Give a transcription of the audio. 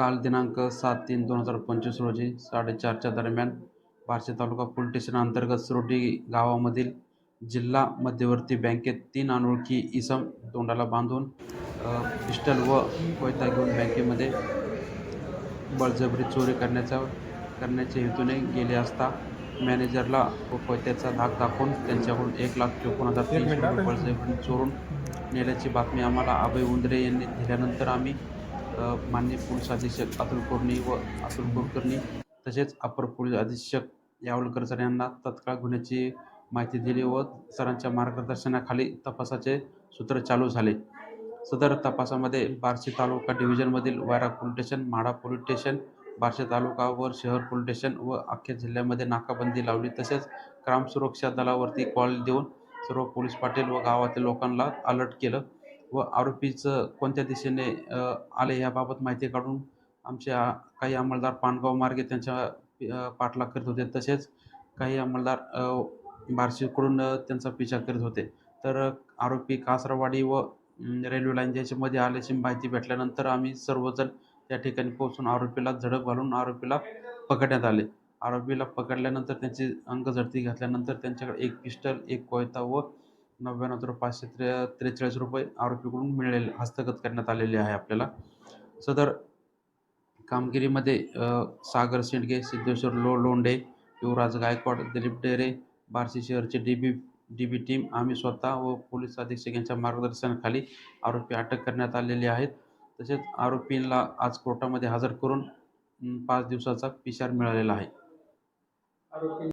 काल दिनांक सात तीन दोन हजार पंचवीस रोजी साडेचारच्या दरम्यान बार्शी तालुका पोलीस स्टेशन अंतर्गत सुरोडी गावामधील जिल्हा मध्यवर्ती बँकेत तीन अनोळखी इसम तोंडाला बांधून पिस्टल व कोयता घेऊन बँकेमध्ये बळजबरी चोरी करण्याचा करण्याच्या हेतूने गेले असता मॅनेजरला व कोयत्याचा धाक दाखवून त्यांच्याकडून एक लाख चोपन्न हजार तीनशे रुपये बळजबरी चोरून नेल्याची बातमी आम्हाला अभय उंदरे यांनी दिल्यानंतर आम्ही मान्य माननीय पोलीस अधीक्षक अतुल कुर्णी व अतुल कुलकर्णी तसेच अपर पोलीस अधीक्षक यावलकर सर यांना तत्काळ गुन्ह्याची माहिती दिली व सरांच्या मार्गदर्शनाखाली तपासाचे सूत्र चालू झाले. सदर तपासामध्ये बार्शी तालुका डिव्हिजनमधील वायरा police station Madha police station Barshi taluka व शहर पोलीस स्टेशन व अख्ख्या जिल्ह्यामध्ये नाकाबंदी लावली. तसेच ग्रामसुरक्षा दलावरती कॉल देऊन सर्व पोलीस पाटील व गावातील लोकांना अलर्ट केलं. व आरोपीचं कोणत्या दिशेने आले याबाबत माहिती काढून आमच्या काही अंमलदार पानगाव मार्गे त्यांच्या पाठलाग करत होते. तसेच काही अंमलदार बार्शीकडून त्यांचा पिछा करत होते. तर आरोपी कासरवाडी व रेल्वे लाईन याच्यामध्ये आल्याची माहिती भेटल्यानंतर आम्ही सर्वजण त्या ठिकाणी पोहोचून आरोपीला झडप घालून आरोपीला पकडण्यात आले. आरोपीला पकडल्यानंतर त्यांची अंगझडती घातल्यानंतर त्यांच्याकडे एक पिस्टल एक कोयता व नव्याण्णव हजार पाचशे त्रे त्रेचाळीस रुपये आरोपीकडून मिळेल हस्तगत करण्यात आलेले आहे आपल्याला. सदर कामगिरीमध्ये सागर शेंडगे सिद्धेश्वर लो Londe Yuvraj Gaikwad Dilip Dere Barshi शहरचे D B D B team आम्ही स्वतः व पोलीस अधीक्षक यांच्या मार्गदर्शनाखाली आरोपी अटक करण्यात आलेले आहेत. तसेच आरोपींना आज कोर्टामध्ये हजर करून पाच दिवसाचा पिशार मिळालेला आहे.